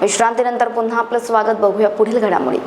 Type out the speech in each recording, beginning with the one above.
विश्रांतीनंतर पुन्हा आपलं स्वागत बघूया पुढील घडामोडी.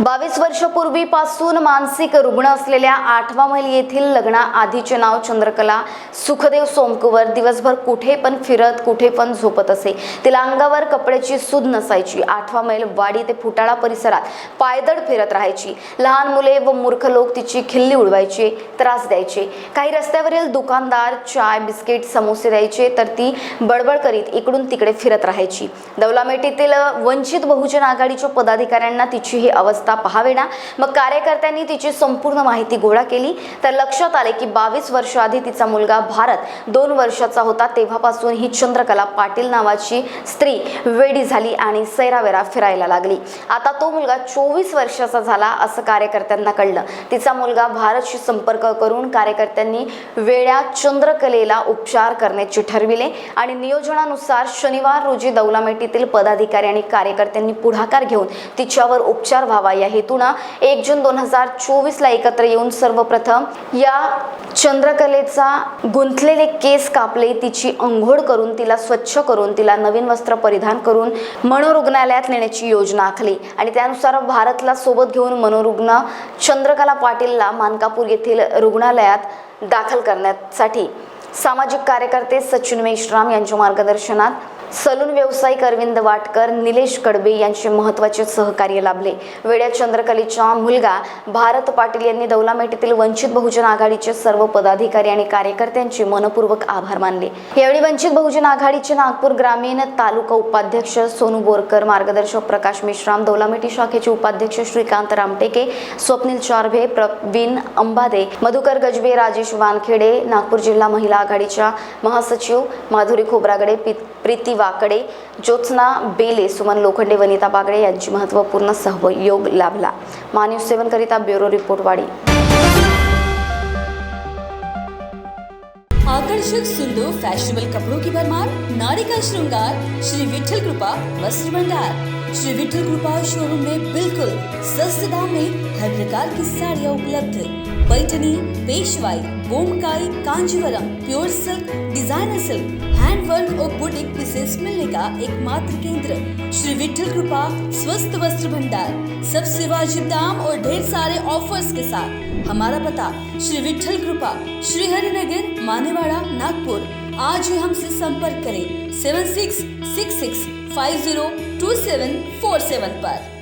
बावीस वर्षपूर्वीपासून मानसिक रुग्ण असलेल्या आठवा मैल येथील लग्ना आधीचे नाव चंद्रकला. सुखदेव सोमकुवर दिवसभर कुठे पण फिरत कुठे पण झोपत असे. तिला अंगावर कपड्याची सूद नसायची. आठवा मैल वाडी ते फुटाळा परिसरात पायदळ फिरत राहायची. लहान मुले व मूर्ख लोक तिची खिल्ली उडवायचे त्रास द्यायचे. काही रस्त्यावरील दुकानदार चाय बिस्किट समोसे द्यायचे तर ती बडबड करीत इकडून तिकडे फिरत राहायची. दौलामेटीतील वंचित बहुजन आघाडीच्या पदाधिकाऱ्यांना तिची ही अवस्था पाहावी पहावेना. मग कार्यकर्त्यांनी तिची संपूर्ण माहिती गोळा केली. तर लक्षात आले की बावीस वर्ष आधी तिचा मुलगा भारत दोन वर्षाचा होता. तेव्हापासून ही चंद्रकला पाटील नावाची स्त्री वेडी झाली आणि सैरावेरा फिरायला लागली. आता तो मुलगा चोवीस वर्षाचा झाला असं कार्यकर्त्यांना कळलं. तिचा मुलगा भारतशी संपर्क करून कार्यकर्त्यांनी वेळ्या चंद्रकलेला उपचार करण्याचे ठरविले आणि नियोजनानुसार शनिवार रोजी दौलामेटीतील पदाधिकारी आणि कार्यकर्त्यांनी पुढाकार घेऊन तिच्यावर उपचार व्हावा या हेतूनं एक जून दोन हजार चोवीसला एकत्र येऊन सर्वप्रथम या चंद्रकलेचा गुंतलेले केस कापले तिची अंघोळ करून तिला स्वच्छ करून तिला नवीन वस्त्र परिधान करून मनोरुग्णालयात नेण्याची योजना आखली. आणि त्यानुसार भारतला सोबत घेऊन मनोरुग्ण चंद्रकला पाटीलला मानकापूर येथील रुग्णालयात दाखल करण्यासाठी सामाजिक कार्यकर्ते सचिन मेश्राम यांच्या मार्गदर्शनात सलून व्यावसायिक अरविंद वाटकर निलेश कडबे यांचे महत्त्वाचे सहकार्य लाभले. वेड्या चंद्रकलेचा मुलगा भारत पाटील यांनी दौलामेटीतील वंचित बहुजन आघाडीचे सर्व पदाधिकारी आणि कार्यकर्त्यांचे मनपूर्वक आभार मानले. यावेळी वंचित बहुजन आघाडीचे नागपूर ग्रामीण तालुका उपाध्यक्ष सोनू बोरकर मार्गदर्शक प्रकाश मेश्राम दौलामेटी शाखेचे उपाध्यक्ष श्रीकांत रामटेके स्वप्नील चारभे प्रवीण अंबादे मधुकर गजबे राजेश वानखेडे नागपूर जिल्हा महिला आघाडीच्या महासचिव माधुरी खोब्रागडे प्रीती वाकडे ज्योत्स्ना बेले सुमन लोखंडे वनिता बागडे यांची महत्त्वपूर्ण सहयोग लाभला. मान्यूज सेवन करिता ब्युरो रिपोर्ट वाडी. आकर्षक सुंदर फैशनेबल कपड़ों की भरमार नारी का श्रृंगार श्री विठल कृपा वस्त्र भंडार। श्री विठल कृपा शोरूम में बिल्कुल सस्ते दाम में हर प्रकार की साड़ियाँ उपलब्ध Paithani, Peshwai Bomkai Kanjivaram, pure silk, designer silk, handwork और बुटीक पीसेस मिलने का एकमात्र केंद्र श्री विठल कृपा स्वस्थ वस्त्र भंडार। सबसे वाजिब दाम और ढेर सारे ऑफर्स के साथ। हमारा पता, श्री विठल कृपा श्री हरिनगर मानेवाड़ा, नागपुर। आज ही हमसे संपर्क करें seven six six six five zero two seven four seven पर।